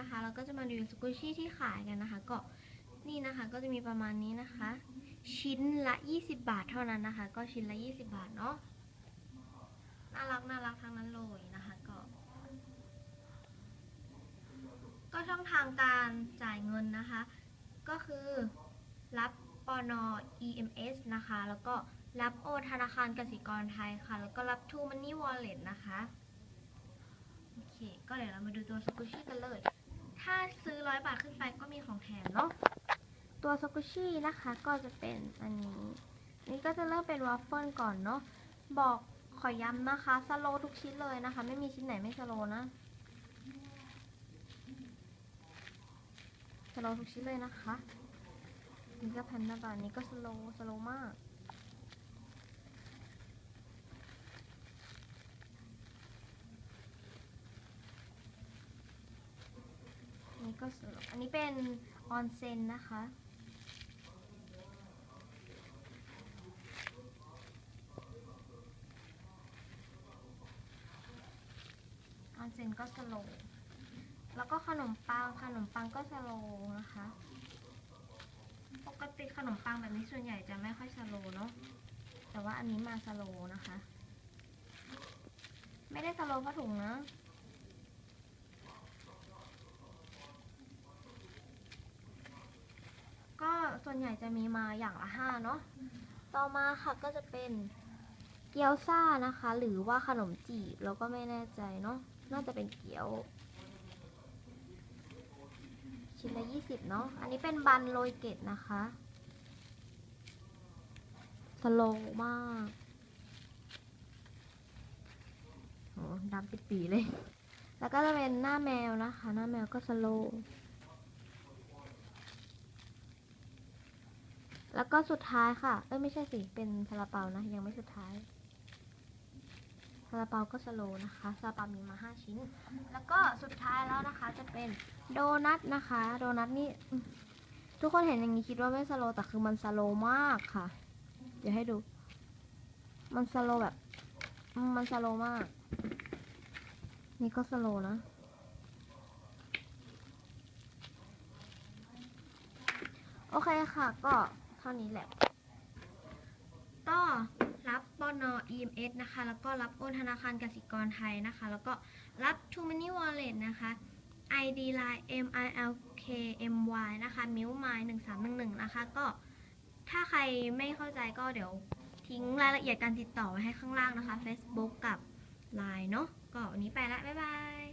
นะคะ เราก็จะมาดูสกุชชี่ที่ขายกันนะคะ ก็นี่นะคะก็จะมีประมาณนี้นะคะ ชิ้นละ 20 บาทเท่านั้นนะคะ ก็ชิ้นละ 20 บาทเนาะน่ารักน่ารักทั้งนั้นเลยนะคะก็ ก็ช่องทางการจ่ายเงินนะคะ ก็คือรับปอนอ EMS นะคะ แล้วก็รับโอนธนาคารกสิกรไทยค่ะ แล้วก็รับ True Money Wallet นะคะ โอเค ก็เดี๋ยวเรามาดูตัวสกุชชี่กันเลย ถ้าซื้อร้อยบาทขึ้นไปก็มีของแถมเนาะ ตัวสกุชี่นะคะก็จะเป็นอันนี้ นี่ก็จะเริ่มเป็นวอฟเฟิลก่อนเนาะ บอกขอย้ำนะคะสโลทุกชิ้นเลยนะคะ ไม่มีชิ้นไหนไม่สโลนะสโลทุกชิ้นเลยนะคะ นี่ก็แพนด้าบาร์นี้ก็สโลสโลมาก นี่ ก็สโลอันนี้เป็นออนเซ็นนะคะ ออนเซ็นก็สโลแล้วก็ขนมปังขนมปังก็สโลนะคะ ปกติขนมปังแบบนี้ส่วนใหญ่จะไม่ค่อยสโลเนาะแต่ว่าอันนี้มาสโลนะคะ ไม่ได้สโลว์ผ้าถุงนะ ก็ ส่วนใหญ่จะมีมาอย่างละห้าเนาะ ต่อมาค่ะก็จะเป็นเกี๊ยวซ่านะคะ หรือว่าขนมจีบเราก็ไม่แน่ใจเนาะ น่าจะเป็นเกี๊ยว ชิ้นละยี่สิบเนาะ อันนี้เป็นบันโรยเกตนะคะ สโลว์มากโอ้ดำปิดปีเลย แล้วก็จะเป็นหน้าแมวนะคะ หน้าแมวก็สโลว์ แล้วก็สุดท้ายค่ะ เอ้ยไม่ใช่สิ เป็นซาลาเปานะ ยังไม่สุดท้ายซาลาเปาก็สโลนะคะซาลาเปามีมาห้าชิ้น แล้วก็สุดท้ายแล้วนะคะ จะเป็นโดนัทนะคะ โดนัทนี่ทุกคนเห็นอย่างนี้คิดว่าไม่สโลแต่คือมันสโลมากค่ะ เดี๋ยวให้ดู มันสโลแบบ มันสโลมาก นี่ก็สโลนะ โอเคค่ะก็ เท่านี้แหละ ก็รับปน EMS นะคะ แล้วก็รับโอนธนาคารกสิกรไทยนะคะ แล้วก็รับ True Money Wallet นะคะ ID Line M I L K M Y นะคะมิวไมล์1311นะคะ ก็ถ้าใครไม่เข้าใจก็เดี๋ยวทิ้งรายละเอียดการติดต่อไว้ให้ข้างล่างนะคะ Facebook กับ Line เนาะก็วันนี้ไปละ บ๊ายบาย